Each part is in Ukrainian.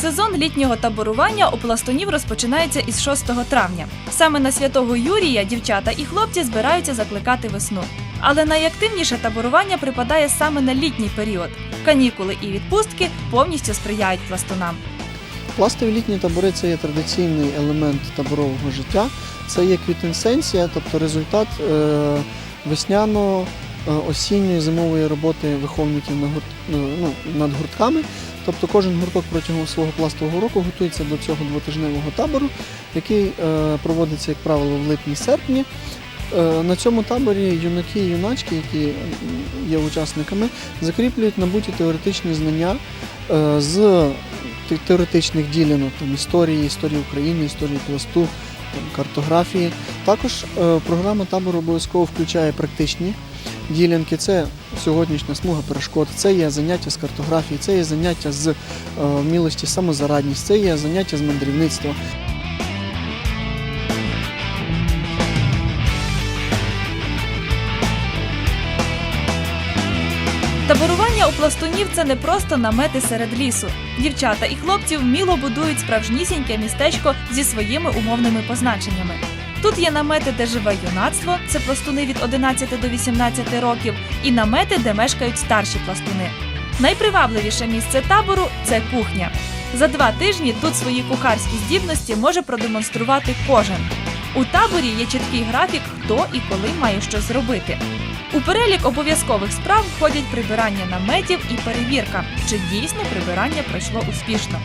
Сезон літнього таборування у пластунів розпочинається із 6 травня. Саме на святого Юрія дівчата і хлопці збираються закликати весну. Але найактивніше таборування припадає саме на літній період. Канікули і відпустки повністю сприяють пластунам. Пластові літні табори це є традиційний елемент таборового життя. Це є квітинсенція, тобто результат е, весняно е, зимової роботи виховників на гурт, ну, над гуртками. Тобто кожен гурток протягом свого пластового року готується до цього двотижневого табору, який е, проводиться, як правило, в липні-серпні. Е, На цьому таборі юнаки і юначки, які є учасниками, закріплюють набуті теоретичні знання е, з теоретичних ділянок там, історії, історії України, історії пласту, там, картографії. Також е, програма табору обов'язково включає практичні ділянки. Це сьогоднішня смуга перешкод, це є заняття з картографії, це є заняття з е, вмілості самозарадність, це є заняття з мандрівництва. Таборування у пластунів це не просто намети серед лісу. Дівчата і хлопці вміло будують справжнісіньке містечко зі своїми умовними позначеннями. Тут є намети, де живе юнацтво, це пластуни від 11 до 18 років, і намети, де мешкають старші пластуни. Найпривабливіше місце табору це кухня. За два тижні тут свої кухарські здібності може продемонструвати кожен. У таборі є чіткий графік, хто і коли має щось зробити. У перелік обов'язкових справ входять прибирання наметів і перевірка, чи дійсно прибирання пройшло успішно.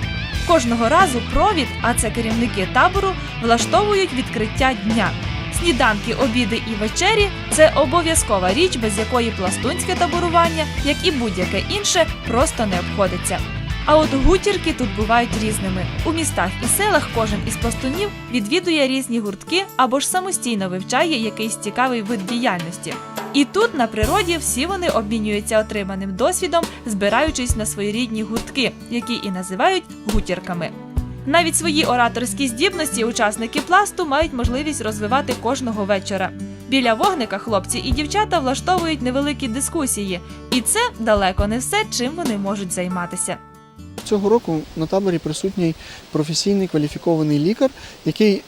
Кожного разу провід, а це керівники табору, влаштовують відкриття дня. Сніданки, обіди і вечері це обов'язкова річ, без якої пластунське таборування, як і будь-яке інше, просто не обходиться. А от гутірки тут бувають різними. У містах і селах кожен із пластунів відвідує різні гуртки або ж самостійно вивчає якийсь цікавий вид діяльності. І тут на природі всі вони обмінюються отриманим досвідом, збираючись на своєрідні гуртки, які і називають гутірками. Навіть свої ораторські здібності учасники пласту мають можливість розвивати кожного вечора. Біля вогника хлопці і дівчата влаштовують невеликі дискусії, і це далеко не все, чим вони можуть займатися. Цього року на таборі присутній професійний кваліфікований лікар, який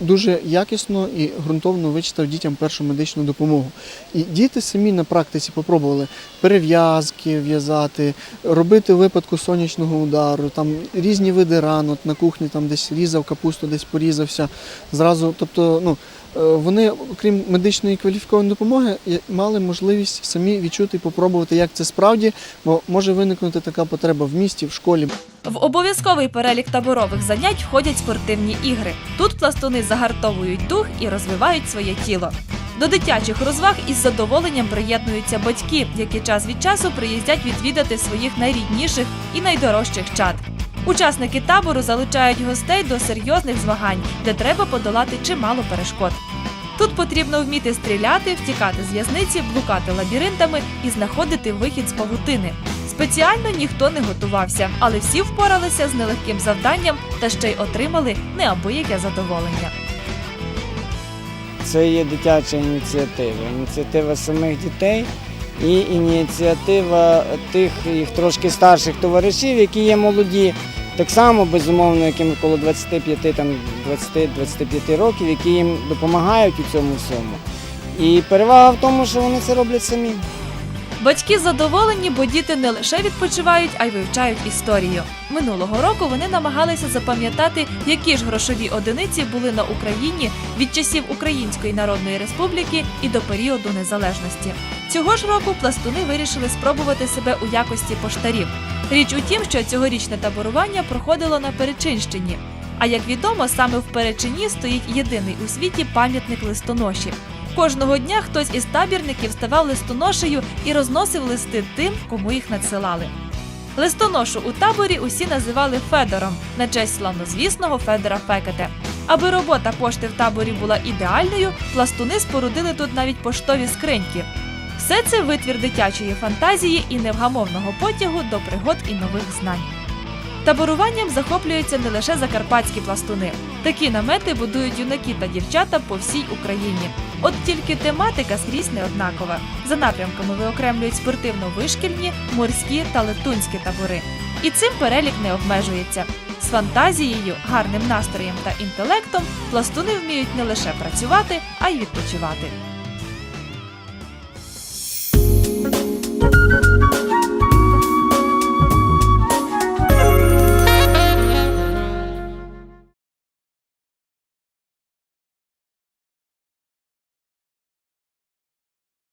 дуже якісно і ґрунтовно вичитав дітям першу медичну допомогу. І діти самі на практиці попробували перев'язки в'язати, робити випадку сонячного удару, там різні види ран, от на кухні там десь різав капусту, десь порізався. Зразу, тобто, ну. Е, Вони, окрім медичної кваліфікованої допомоги, мали можливість самі відчути і попробувати, як це справді, бо може виникнути така потреба в місті, в школі. В обов'язковий перелік таборових занять входять спортивні ігри. Тут пластуни загартовують дух і розвивають своє тіло. До дитячих розваг із задоволенням приєднуються батьки, які час від часу приїздять відвідати своїх найрідніших і найдорожчих чад. Учасники табору залучають гостей до серйозних змагань, де треба подолати чимало перешкод. Тут потрібно вміти стріляти, втікати з в'язниці, блукати лабіринтами і знаходити вихід з павутини. Спеціально ніхто не готувався, але всі впоралися з нелегким завданням та ще й отримали неабияке задоволення. Це є дитяча ініціатива, ініціатива самих дітей і ініціатива тих їх трошки старших товаришів, які є молоді, так само, безумовно, яким коло 25, там, 20-25 років, які їм допомагають у цьому всьому. І перевага в тому, що вони це роблять самі. Батьки задоволені, бо діти не лише відпочивають, а й вивчають історію. Минулого року вони намагалися запам'ятати, які ж грошові одиниці були на Україні від часів Української Народної Республіки і до періоду незалежності. Цього ж року пластуни вирішили спробувати себе у якості поштарів. Річ у тім, що цьогорічне таборування проходило на Перечинщині. А як відомо, саме в Перечині стоїть єдиний у світі пам'ятник листоноші. Кожного дня хтось із табірників ставав листоношею і розносив листи тим, кому їх надсилали. Листоношу у таборі усі називали Федором на честь славнозвісного Федора Фекете. Аби робота пошти в таборі була ідеальною, пластуни спорудили тут навіть поштові скриньки. Все це витвір дитячої фантазії і невгамовного потягу до пригод і нових знань. Таборуванням захоплюються не лише закарпатські пластуни. Такі намети будують юнаки та дівчата по всій Україні. От тільки тематика скрізь не однакова. За напрямками виокремлюють спортивно-вишкільні, морські та летунські табори. І цим перелік не обмежується. З фантазією, гарним настроєм та інтелектом пластуни вміють не лише працювати, а й відпочивати.